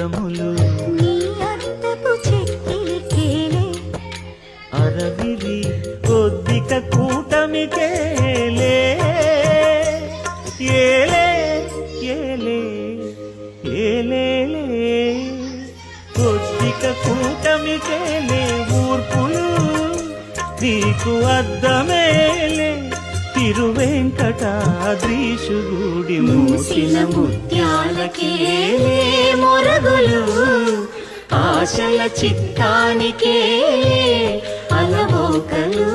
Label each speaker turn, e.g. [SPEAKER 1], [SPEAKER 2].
[SPEAKER 1] అద్భుతములు అరవిరి కొద్దిక కూటమి కొద్దిక కూటమి ఊర్పులు. నీకు అద్దమేలే తిరువెంకటాద్రీషు గుడి మూసిన ముత్యాలకేలేమో
[SPEAKER 2] ఆశల చిత్తానికే అలవోకలు